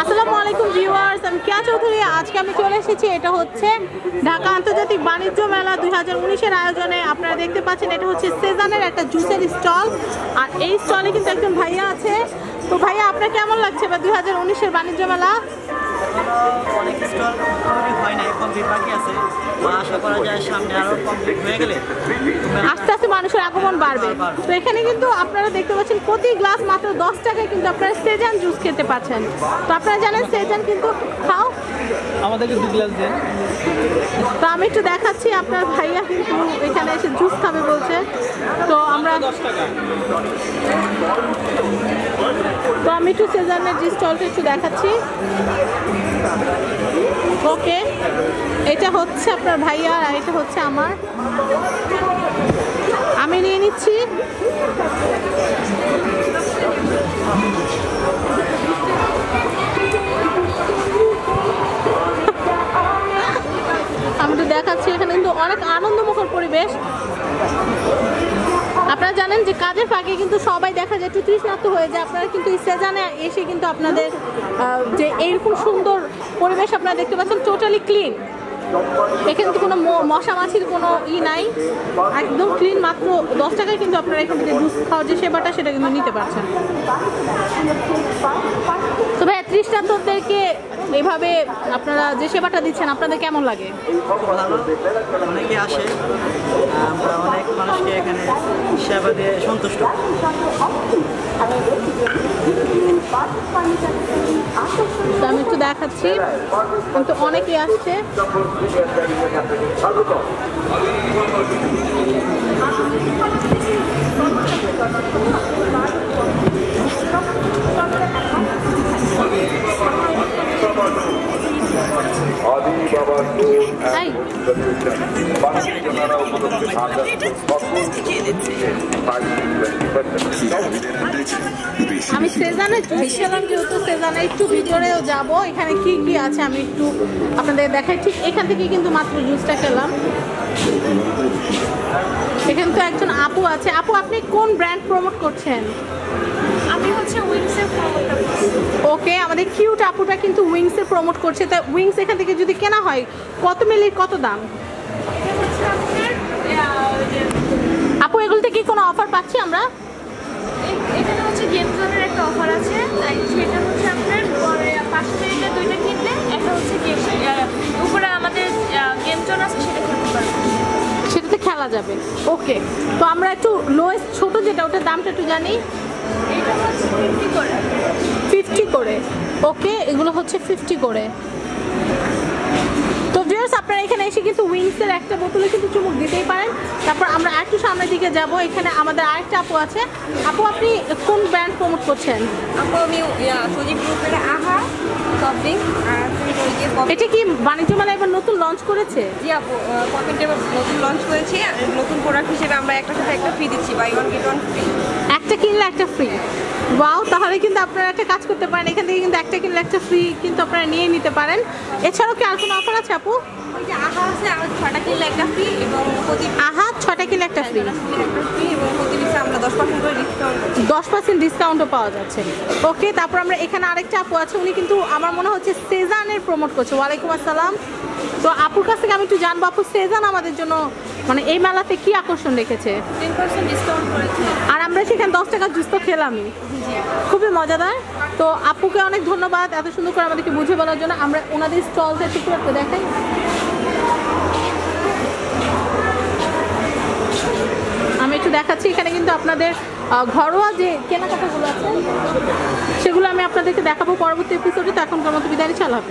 আসসালামু আলাইকুম ভিউয়ার্স, আমি কেয়া চৌধুরী। আজকে আমি চলে এসেছি, এটা হচ্ছে ঢাকা আন্তর্জাতিক বাণিজ্য মেলা দুই হাজার উনিশের আয়োজনে। আপনারা দেখতে পাচ্ছেন, এটা হচ্ছে সেজানের একটা জুসের স্টল। আর এই স্টলে কিন্তু একজন ভাইয়া আছে। তো ভাইয়া, আপনার কেমন লাগছে বা দুই হাজার উনিশের বাণিজ্য মেলা? কমপ্লিট নাই কমপ্লিট বাকি আছে আশা করা যায় সামনে আরও কমপ্লিট হয়ে গেলে। আস্তে আস্তে মানুষের আগমন বাড়বে। তো এখানে কিন্তু আপনারা দেখতে পাচ্ছেন প্রতি গ্লাস মাত্র দশ টাকায় কিন্তু আপনারা সেজান জুস খেতে পাচ্ছেন। তো আপনারা জানেন সেজান কিন্তু খাও। আমাদেরকে দু গ্লাস দেন। তো আমি একটু দেখাচ্ছি আপনার ভাইয়া কিন্তু এখানে এসে জুস খাবে বলছে। তো আমরা তো আমি একটু সেজানের যে স্টলটা একটু দেখাচ্ছি। ওকে, এটা হচ্ছে আপনার ভাইয়া আর এটা হচ্ছে আমার। আমি নিয়ে নিচ্ছি। আমি তো দেখাচ্ছি, এখানে কিন্তু অনেক আনন্দমুখর পরিবেশ। আপনারা জানেন যে কাজের ফাঁকে কিন্তু সবাই দেখা যায় একটু তৃষ্ণার্ত হয়ে যায়। আপনারা কিন্তু এই সেজানে এসে কিন্তু আপনাদের যে এইরকম সুন্দর পরিবেশ আপনারা দেখতে পাচ্ছেন টোটালি ক্লিন এখানে কিন্তু কোনো মশা মাছির কোনো ই নাই। একদম ক্লিন মাত্র দশ টাকায় কিন্তু আপনারা এখান থেকে জুস খাওয়ার যে সেবাটা, সেটা কিন্তু নিতে পারছেন। তো ভাই তৃষ্ণার্তদেরকে এইভাবে আপনারা যে সেবাটা দিচ্ছেন আপনাদের কেমন লাগে? ভালো অনেকে আসে আমরা অনেক মানুষকে এখানে সেবা দিয়ে সন্তুষ্ট আমি একটু দেখাচ্ছি কিন্তু অনেকেই আসছে। আমি সেজানে গেছিলাম যেহেতু সেজানে একটু ভিতরেও যাব এখানে কি কি আছে আমি একটু আপনাদের দেখাই। ঠিক এখান থেকে কিন্তু মাত্র জুসটা খেলাম। এখানে তো একজন আপু আছে। আপু আপনি কোন ব্র্যান্ড প্রমোট করছেন? আমি হচ্ছে উইংসের ওকে আমাদের কিউট আপুটা কিন্তু উইংসের প্রমোট করছে। তা উইংস এখান থেকে যদি কেনা হয় কত মিলির কত দাম এটা হচ্ছে আপনার আহ, যে, আপু এগুলোতে কি কোনো অফার পাচ্ছি আমরা? এখানে হচ্ছে গেম জোনের একটা অফার আছে। সেটা হচ্ছে আপনার পাঁচশো মিনিটে দুইটা কিনলে একটা হচ্ছে গেম উপরে আমাদের গেম জোন আছে সেটা কিনতে পারবেন। সেটাতে খেলা যাবে। ওকে তো আমরা একটু লোয়েস্ট ছোট যেটা ওটার দামটা একটু জানি। এটা হচ্ছে ফিফটি করে। ফিফটি করে। ওকে এগুলো হচ্ছে ফিফটি করে তো ভিউয়ার্স আপনারা এখানে এসে কিন্তু উইংসের একটা বোতলে কিন্তু চুমুক দিতেই পারেন। তারপর আমরা একটু সামনের দিকে যাব। এখানে আমাদের আরেকটা আপু আছে। আপু আপনি কোন ব্র্যান্ড প্রমোট করছেন? আপু আমি সজীব গ্রুপের আহা এটা কি বাণিজ্য মেলা এবার নতুন লঞ্চ করেছে? জি আপু পকেটে নতুন লঞ্চ করেছি। নতুন প্রোডাক্ট হিসেবে আমরা একটা সাথে একটা ফ্রি দিচ্ছি buy one get one free একটা কিনলে একটা ফ্রি ওয়াও তাহলে কিন্তু আপনারা একটা কাজ করতে পারেন। এখান থেকে কিন্তু একটা কিনলে একটা ফ্রি কিন্তু আপনারা নিয়ে নিতে পারেন। এছাড়াও কি আর কোনো অফার আছে আপু? আহা আছে ছটা কিনলে একটা ফ্রি এবং আহা ছটা কিনলে একটা ফ্রি এবং আমরা দশ পার্সেন্ট করে ডিসকাউন্ট দশ পার্সেন্ট ডিসকাউন্টও পাওয়া যাচ্ছে। ওকে তারপর আমরা এখানে আরেকটা আপু আছে। উনি কিন্তু আমার মনে হচ্ছে সেজানের প্রমোট করছে। ওয়ালাইকুম আসসালাম। তো আপুর কাছ থেকে আমি একটু জানব আপু সেজান আমাদের জন্য মানে এই মেলাতে কি আকর্ষণ রেখেছে? আর আমরা সেখানে দশ টাকার জুস তো খেলামই। খুবই মজাদার। তো আপুকে অনেক ধন্যবাদ এত সুন্দর করে আমাদেরকে বুঝে বলার জন্য। আমরা ওনাদের স্টলটা একটু একটু দেখাই। আমি একটু দেখাচ্ছি এখানে কিন্তু আপনাদের ঘরোয়া যে কেনাকাটাগুলো আছে সেগুলো আমি আপনাদেরকে দেখাবো পরবর্তী এপিসোডে তো এখনকার মতো বিদায় চাল হবে